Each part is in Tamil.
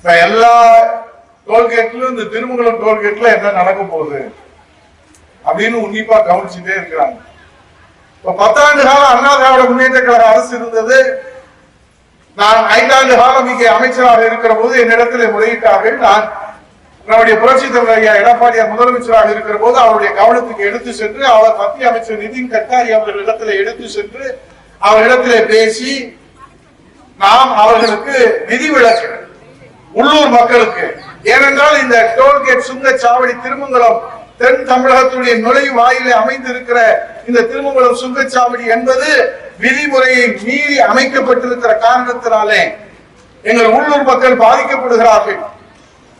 இப்போ எல்லா டோல்கேட்லயும் இந்த திருமங்கலம் டோல்கேட்ல என்ன நடக்க போகுது அப்படின்னு உன்னிப்பா கவனிச்சுட்டே இருக்கிறாங்க. இப்ப பத்தாண்டு காலம் அண்ணா திராவிட முன்னேற்ற கழக அரசு இருந்தது. நான் ஐந்தாண்டு காலம் இங்கே அமைச்சராக இருக்கிற போது என்னிடத்தில் முறையிட்டார்கள். நான் நம்முடைய புரட்சி தலைவர் ஐயா எடப்பாடியார் முதலமைச்சராக இருக்கிற போது அவருடைய கவனத்துக்கு எடுத்து சென்று அவர் மத்திய அமைச்சர் நிதின் கட்காரி அவர்களிடத்தில் எடுத்து சென்று அவர்களிடத்திலே பேசி நாம் அவர்களுக்கு நிதி விலக்கு உள்ளூர் மக்களுக்கு. ஏனென்றால் இந்த டோல்கேட் சுங்கச்சாவடி திருமங்கலம் தென் தமிழகத்துடைய நுழைவு வாயிலே அமைந்திருக்கிற இந்த திருமங்கலம் சுங்கச்சாவடி என்பது விதிமுறையை மீறி அமைக்கப்பட்டிருக்கிற காரணத்தினாலே எங்கள் உள்ளூர் மக்கள் பாதிக்கப்படுகிறார்கள்.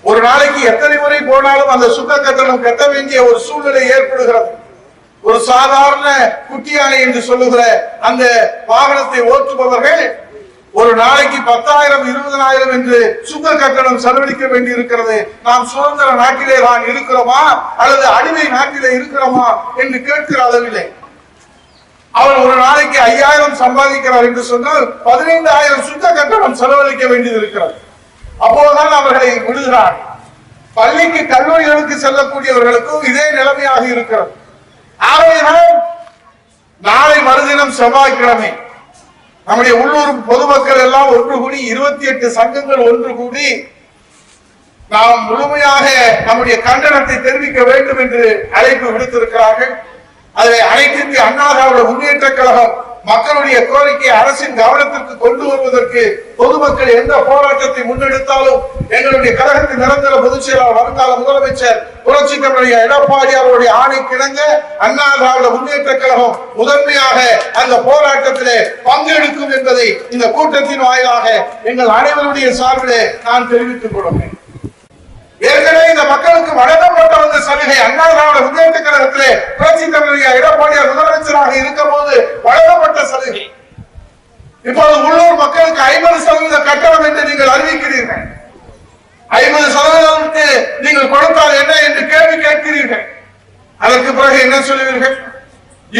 ஒரு நாளைக்கு எத்தனை முறை போனாலும் அந்த சுங்க கட்டணம் கட்ட வேண்டிய ஒரு சூழ்நிலை ஏற்படுகிறது. ஒரு சாதாரண குட்டியானை என்று சொல்லுகிற அந்த வாகனத்தை ஓட்டுபவர்கள் ஒரு நாளைக்கு பத்தாயிரம் இருபதனாயிரம் என்று சுங்க கட்டணம் செலவழிக்க வேண்டி இருக்கிறது நாம் சுதந்திர நாட்டிலே தான் இருக்கிறோமா? அல்லது அடிமை நாட்டிலே இருக்கிறோமா என்று கேட்கிற அளவில்லை அவர் ஒரு நாளைக்கு ஐயாயிரம் சம்பாதிக்கிறார் என்று சொன்னால் பதினைந்தாயிரம் சுங்க கட்டணம் செலவழிக்க வேண்டியது இருக்கிறது அப்போதுதான் அவர்களை விடுகிறார். பள்ளிக்கு கல்லூரிகளுக்கு செல்லக்கூடியவர்களுக்கும் இதே நிலைமையாக இருக்கிறது. ஆகவேதான் நாளை மறுதினம் செவ்வாய்க்கிழமை நம்முடைய உள்ளூர் பொதுமக்கள் எல்லாம் ஒன்று கூடி இருபத்தி எட்டு சங்கங்கள் ஒன்று கூடி நாம் முழுமையாக நம்முடைய கண்டனத்தை தெரிவிக்க வேண்டும் என்று அழைப்பு விடுத்திருக்கிறார்கள். அதை அனைத்து இந்திய முன்னேற்ற கழகம் மக்களுடைய கோரிக்கை அரசின் கவனத்திற்கு கொண்டு வருவதற்கு பொதுமக்கள் எந்த போராட்டத்தை முன்னெடுத்தாலும் எங்களுடைய கழகத்தின் நிரந்தர பொதுச் செயலாளர் வருங்கால முதலமைச்சர் புரட்சி தமிழக எடப்பாடி அவருடைய ஆணைக்கிணங்க அண்ணா திராவிட முன்னேற்ற கழகம் முதன்மையாக அந்த போராட்டத்திலே பங்கெடுக்கும் என்பதை இந்த கூட்டத்தின் வாயிலாக எங்கள் அனைவருடைய சார்பிலே நான் தெரிவித்துக் கொள்கிறேன். ஏற்கனவே இந்த மக்களுக்கு வழங்கப்பட்ட வந்த சலுகை அண்ணா திராவிட முன்னேற்ற கழகத்திலே புரட்சி தமிழக எடப்பாடி முதலமைச்சராக இருக்கும் போது வழங்கப்பட்ட சலுகை. இப்போது உள்ளூர் மக்களுக்கு ஐம்பது சதவீத கட்டணம் என்று நீங்கள் அறிவிக்கிறீர்கள். ஐம்பது சதவீதத்துக்கு நீங்கள் கொடுத்தால் என்ன என்று கேள்வி கேட்கிறீர்கள். அதற்கு பிறகு என்ன சொல்லுவீர்கள்?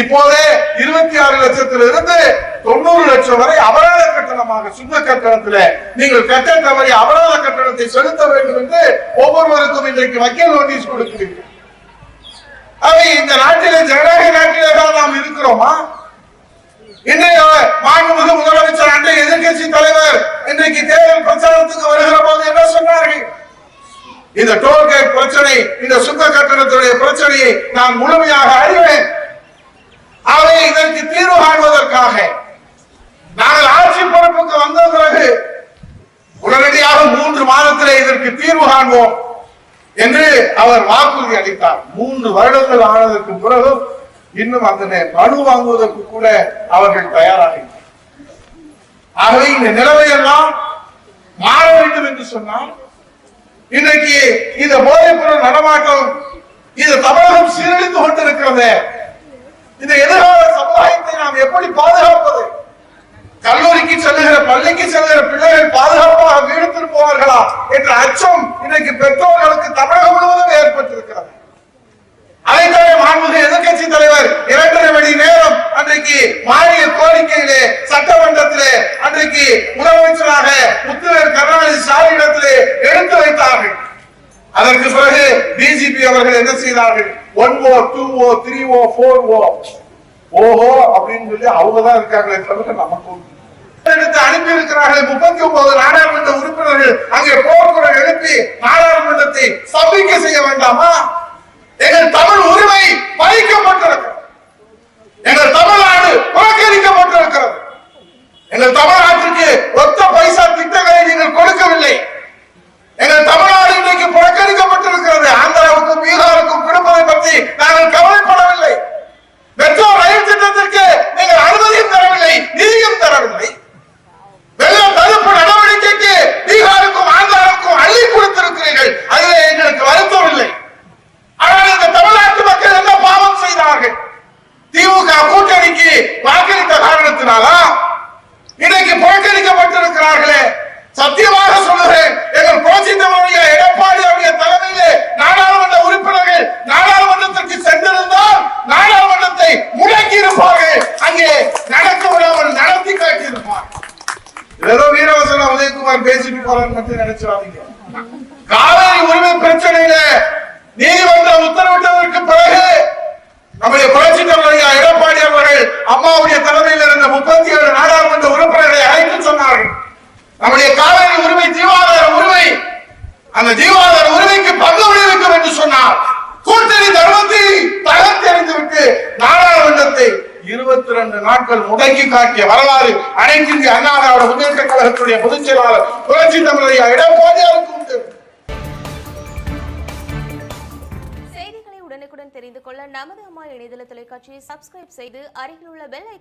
இப்போதே இருபத்தி ஆறு லட்சத்திலிருந்து தொண்ணூறு லட்சம் வரை அபராத கட்டணமாக சுங்க கட்டணத்தில் நீங்கள் கட்ட தவறி அபராத கட்டணத்தை செலுத்த வேண்டும் என்று ஒவ்வொருவருக்கும் இன்றைக்கு வக்கீல் நோட்டீஸ் கொடுக்கிறீர்கள். அவை இந்த நாட்டில ஜனநாயக நாட்டிலே தான் நாம் இருக்கிறோமா? இன்றைய மாண்புமிகு முதலமைச்சர் அன்றைய எதிர்க்கட்சி தலைவர் இன்றைக்கு தேர்தல் பிரச்சாரத்துக்கு வருகிற போது என்ன சொன்னார்கள்? இந்த டோல்கேட் பிரச்சனை இந்த சுங்க கட்டணத்துடைய பிரச்சனையை நான் முழுமையாக அறிவேன். அவை இதற்கு தீர்வு காண்பதற்காக நாங்கள் ஆட்சி பொறுப்புக்கு வந்த பிறகு உடனடியாக மூன்று மாதத்திலே இதற்கு தீர்வு காண்போம். என்று அவர் வாக்குறுதி அளித்தார். மூன்று வருடங்கள் ஆனதற்கு பிறகு இன்னும் அந்த மனு வாங்குவதற்கு கூட அவர்கள் தயாராக ஆகவே இந்த நிலைமையெல்லாம் மாற வேண்டும் என்று சொன்னால் இன்றைக்கு இந்த போதைப் பொருள் நடமாட்டம் இது தமிழகம் சீரழித்து கொண்டிருக்கிறது. இந்த எதிர்கால சமுதாயத்தை நாம் எப்படி பாதுகாப்பது? கல்லூரிக்கு செல்லுகிற பள்ளிக்கு செல்லுகிற பிள்ளைகள் பாதுகாப்பாக வீடு திரும்புவார்களா என்ற அச்சம் இன்னைக்கு பெற்றோர்களுக்கு முதலமைச்சராக முத்துவர் கருணாநிதி ஸ்டாலினிடத்திலே எடுத்து வைத்தார்கள். அதற்கு பிறகு டிஜிபி அவர்கள் என்ன செய்தார்கள்? One O two O three O four O ஓஹோ அப்படின்னு சொல்லி அவங்க தான் இருக்காங்களே தவிர நமக்கு எடுத்து அனுப்பி இருக்கிறார்கள் முப்பத்தி ஒன்பது நாடாளுமன்ற உறுப்பினர்கள் அங்கே போர்க்குரல் எழுப்பி நாடாளுமன்றத்தை சபிக்க செய்ய வேண்டாமா? எங்கள் தமிழ் உரிமை பறிக்கப்பட்டிருக்கிறது எங்கள் தமிழ்நாடு புறக்கணிக்கப்பட்டிருக்கிறது எங்கள் தமிழ்நாட்டிற்கு ஒத்த பைசா திட்டங்களை நீங்கள் கொடுக்க ஏதோ வீரவசனம் உதயகுமார் பேசிட்டு போறான்னு மட்டும் நினைச்சிடாதீங்க. காவேரி உரிமை பிரச்சனையில நீதிமன்றம் உத்தரவிட்டதற்கு பிறகு நம்முடைய புரட்சி தமிழர் நாட்கள் முடக்கி காட்டிய வரலாறு அனைத்து இந்திய அண்ணா முன்னேற்ற கழகத்துடைய பொதுச் செயலாளர் புரட்சி தமிழர் எடப்பாடியாருக்கு உண்டு செய்திகளை உடனுக்குடன் தெரிந்து கொள்ள நமது அம்மா இணையதள தொலைக்காட்சியை சப்ஸ்கிரைப் செய்து அருகில் உள்ள பெல் ஐக்கான்